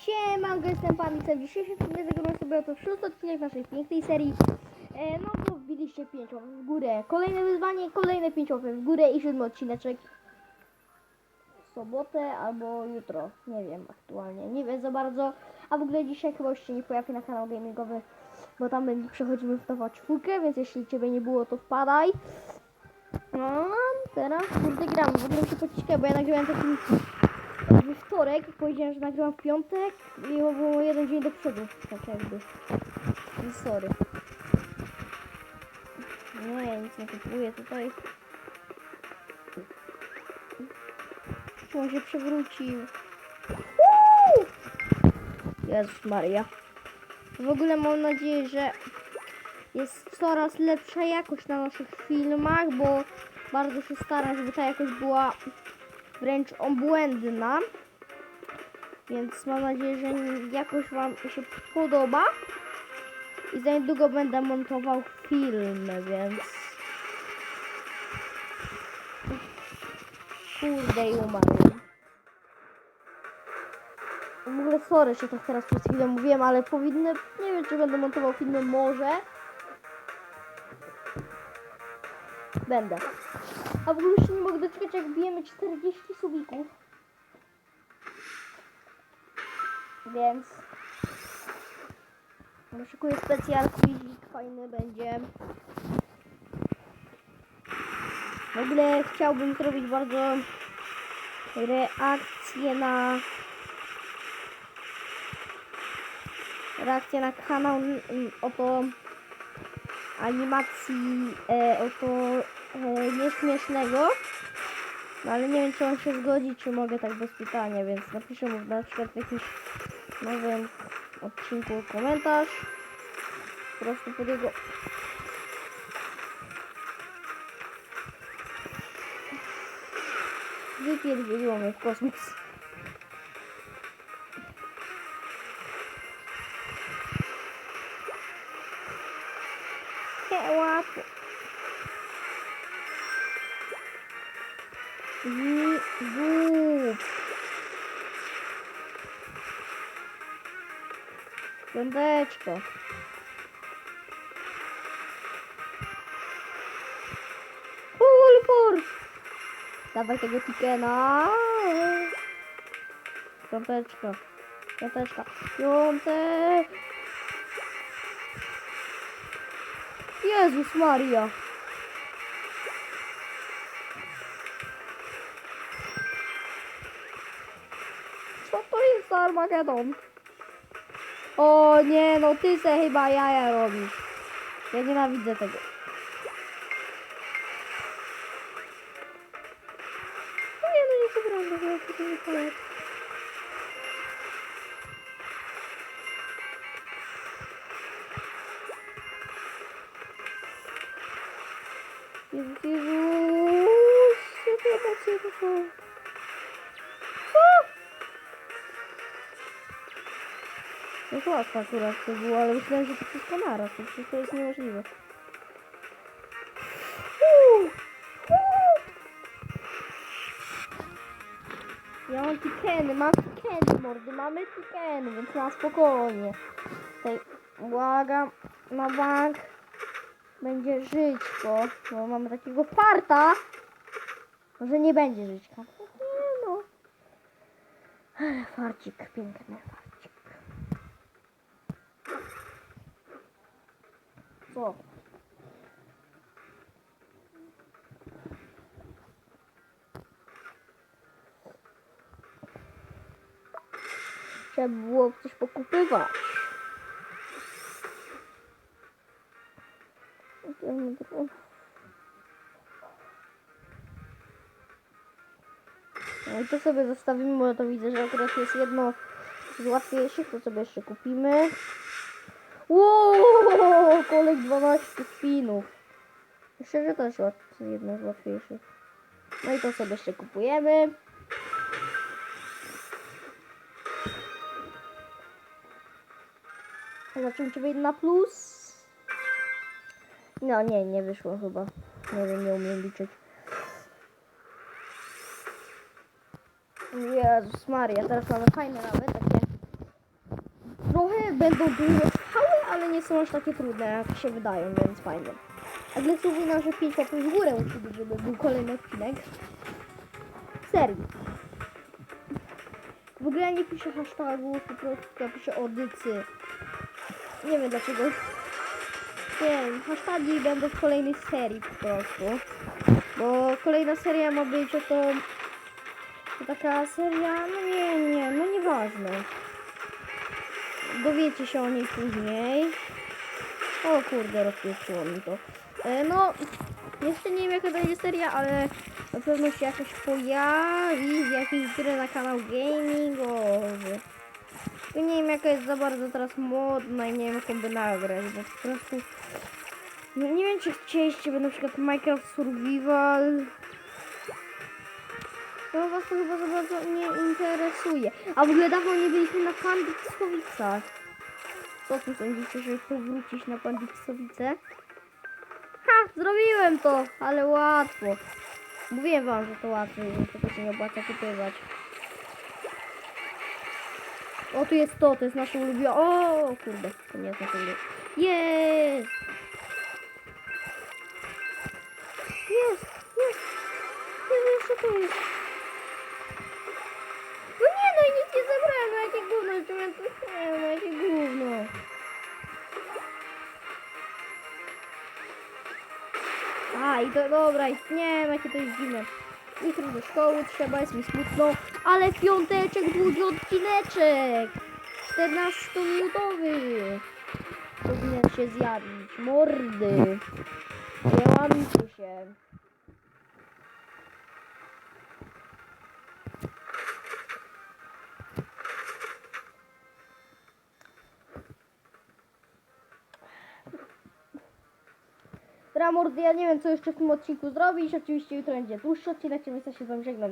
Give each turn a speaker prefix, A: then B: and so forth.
A: Siemanko, jestem Pamica. W dzisiejszym filmie zagramy sobie oto szósty odcinek naszej pięknej serii. E, no to wbiliście 5 łapek w górę. Kolejne wyzwanie, kolejne 5 łapek w górę i siódmy odcineczek. W sobotę albo jutro. Nie wiem aktualnie. Nie wiem za bardzo. A w ogóle dzisiaj chyba już się nie pojawi na kanał gamingowy, bo tam przechodzimy w tą czwórkę, więc jeśli ciebie nie było, to wpadaj. No, teraz kurde gram. W ogóle muszę pociskać, bo ja nagrywałem taki we wtorek, powiedziałem, że nagrywam w piątek i było jeden dzień do przodu, tak jakby. No sorry. Nie, ja nic nie kupuję tutaj. On się przewrócił? Uuu! Jezus Maria. W ogóle mam nadzieję, że jest coraz lepsza jakość na naszych filmach, bo bardzo się staram, żeby ta jakość była wręcz obłędna. Więc mam nadzieję, że jakoś Wam się podoba. I za niedługo będę montował filmy, więc... Kurde i umarłem. W ogóle sorry, że tak teraz przez chwilę mówiłem, ale powinny... Nie wiem, czy będę montował filmy, może. Będę. A w ogóle już nie mogę doczekać, jak bijemy 40 subików. Więc... Szykuję specjal quizik, fajny będzie. W ogóle chciałbym zrobić bardzo reakcję na reakcję na kanał mm, oto animacji e, oto e, nieśmiesznego. No ale nie wiem czy on się zgodzi, czy mogę tak bez pytania, więc napiszę mu na przykład w jakimś nowym odcinku komentarz. Po prostu pod jego... Wypierdzieliło mnie w kosmos. Piąteczko. Full force. Dawaj tego tikena. Piąteczka. Piąteczka. Piątek. Jezus Maria. Co to jest za Armagedon? O nie, no ty se chyba jaja robisz. Ja nienawidzę tego. No nie, no nie przepraszam, bo ja to nie polecam. Jezus, Jezus, emocje to No to łatwo akurat to było, ale myślałem, że to wszystko naraz, to wszystko jest niemożliwe. Ja mam tikeny, mam tikeny, mordy, mamy tikeny, więc na spokojnie. Tutaj błagam, na bank będzie żyćko, bo mamy takiego farta, że nie będzie żyćka. No. Ale farcik, piękny farcik. Co? Trzeba było coś pokupywać. No i to sobie zostawimy, bo to widzę, że akurat jest jedno z łatwiejszych, to sobie jeszcze kupimy. Wow, kolej 12 spinów. Myślę, że też jedno z łatwiejszych. No i to sobie jeszcze kupujemy. Zobaczymy, czy wyjdzie na plus. No nie, nie wyszło chyba. Nie wiem, nie umiem liczyć. Jezus Maria, teraz mamy fajne nawet takie trochę będą duże ale nie są aż takie trudne, jak się wydają, więc fajnie. A więc mówi nam, że 5 łapek w górę musi być, żeby był kolejny odcinek. Serii. W ogóle nie piszę hashtagów, po prostu ja piszę odycy. Nie wiem dlaczego. Nie wiem, hashtagi będą w kolejnej serii po prostu. Bo kolejna seria ma być oto... To taka seria, no nie, nie, no nieważne. Dowiecie się o niej później. O kurde, rozpieprzyło mi to. E, no, jeszcze nie wiem jaka jest seria, ale na pewno się jakoś pojawi z jakiejś gry na kanał gamingowy. Tylko nie wiem jaka jest za bardzo teraz modna i nie wiem jaką by nagrać, bo po prostu... No nie wiem czy chcieliście by na przykład Minecraft Survival. To was to chyba za bardzo nie interesuje. A w ogóle dawno nie byliśmy na Pandiksowicach. Co tu sądzicie, żeby powrócić na Pandiksowice? Ha, zrobiłem to, ale łatwo. Mówiłem wam, że to łatwo że tego się nie opłaca kupywać. O, tu jest to, to jest nasze ulubione. O, kurde, to nie jest nasze ulubione. Jest! Jest, jest. Jeszcze to jest. Gówno, tu, nie, no jakie gówno. A, i to dobra, nie jakie to jest dziwne. Jutro do szkoły trzeba, jest mi smutno, ale piąteczek długi odcineczek. 14-minutowy. Powinien się zjawić. Mordy. Nie łamcie się. Dobra, mordy, ja nie wiem, co jeszcze w tym odcinku zrobić. Oczywiście jutro będzie dłuższy odcinek, więc ja się z wami żegnam.